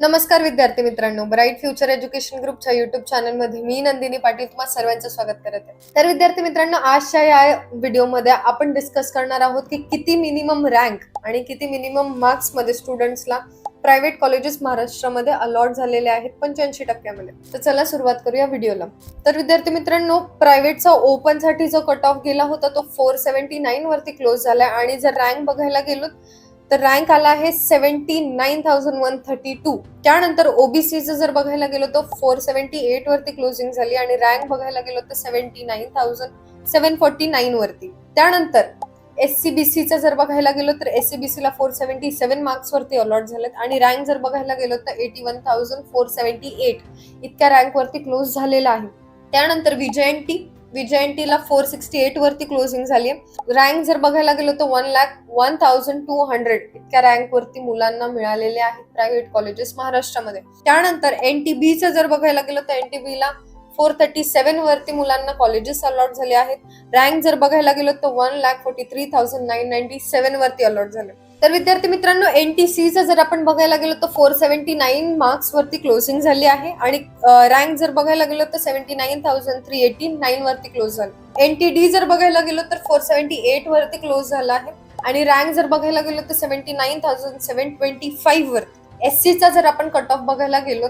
नमस्कार विद्यार्थी मित्रांनो ब्राईट फ्युचर एज्युकेशन ग्रुपच्या युट्यूब चॅनलमध्ये मी नंदिनी पाटील तुम्हाला सर्वांचं स्वागत करत आहे. तर विद्यार्थी मित्रांनो आजच्या या व्हिडिओमध्ये आपण डिस्कस करणार आहोत की किती मिनिमम रँक आणि किती मिनिमम मार्क्समध्ये स्टुडंट्सला प्रायव्हेट कॉलेजेस महाराष्ट्रामध्ये अलॉट झालेले आहेत पंच्याऐंशी टक्क्यामध्ये. तर चला सुरुवात करूया व्हिडिओला तर विद्यार्थी मित्रांनो प्रायव्हेटचा ओपनसाठी जो कट ऑफ गेला होता तो फोर सेव्हन्टी नाईन वरती क्लोज झालाय आणि जर रँक बघायला गेलो तर रँक आला आहे seventy nine thousand one thirty two त्यानंतर ओबीसीचं जर बघायला गेलो तर फोर सेव्हन्टी एट वरती क्लोजिंग झाली आणि रँक बघायला गेलो तर seventy nine thousand seven forty nine वरती. त्यानंतर एस सी बी सीचं जर बघायला गेलो तर एस सी बी सीला फोर सेव्हन्टी सेव्हन मार्क्स वरती अलॉट झालेत आणि रँक जर बघायला गेलो तर eighty one thousand four seventy eight इतक्या रँकवरती क्लोज झालेला आहे. त्यानंतर विजयंती विजयंतीला फोर सिक्स्टी एट वरती क्लोजिंग झाली रँक जर बघायला गेलो तर one lakh one thousand two hundred इतक्या रँक वरती मुलांना मिळालेले आहेत प्रायव्हेट कॉलेजेस महाराष्ट्रामध्ये. त्यानंतर एनटीबीचं जर बघायला गेलो तर एनटीबीला फोर थर्टी सेव्हन वरती मुलांना कॉलेजेस अलॉट झाले आहेत. रँक जर बघायला गेलो तर one lakh forty three thousand nine ninety seven वरती अलॉट झाले. तर विद्यार्थी मित्रांनो एन टी सीचं जर आपण बघायला गेलो तर फोर सेव्हन्टी नाईन मार्क्सवरती क्लोजिंग झाली आहे आणि रँक जर बघायला गेलो तर seventy nine thousand three eighty nine वरती क्लोज झाली. डी जर बघायला गेलो तर फोर सेव्हन्टी एट वरती क्लोज झाला आहे आणि रँक जर बघायला गेलो तर seventy nine thousand seven twenty five वरती. एस सीचा जर आपण कट ऑफ बघायला गेलो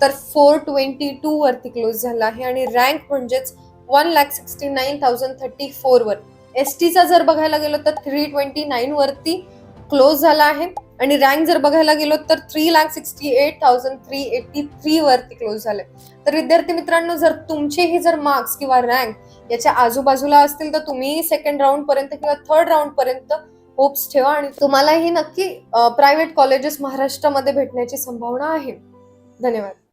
तर फोर ट्वेंटी टू वरती क्लोज झाला आहे आणि रँक म्हणजेच one lakh sixty nine thousand thirty फोरवर S टीचा जर बघायला गेलो तर थ्री ट्वेंटी नाईन वरती क्लोज झाला आहे. आणि रँक जर बघायला गेलो तर three lakh sixty eight thousand three eighty three वरती क्लोज झाले तर विद्यार्थी मित्रांनो जर तुमचेही जर मार्क्स किंवा रँक याच्या आजूबाजूला असतील तर तुम्ही सेकंड राऊंड पर्यंत किंवा थर्ड राऊंड पर्यंत होप्स ठेवा आणि तुम्हालाही नक्की प्रायव्हेट कॉलेजेस महाराष्ट्रामध्ये भेटण्याची संभावना आहे. धन्यवाद.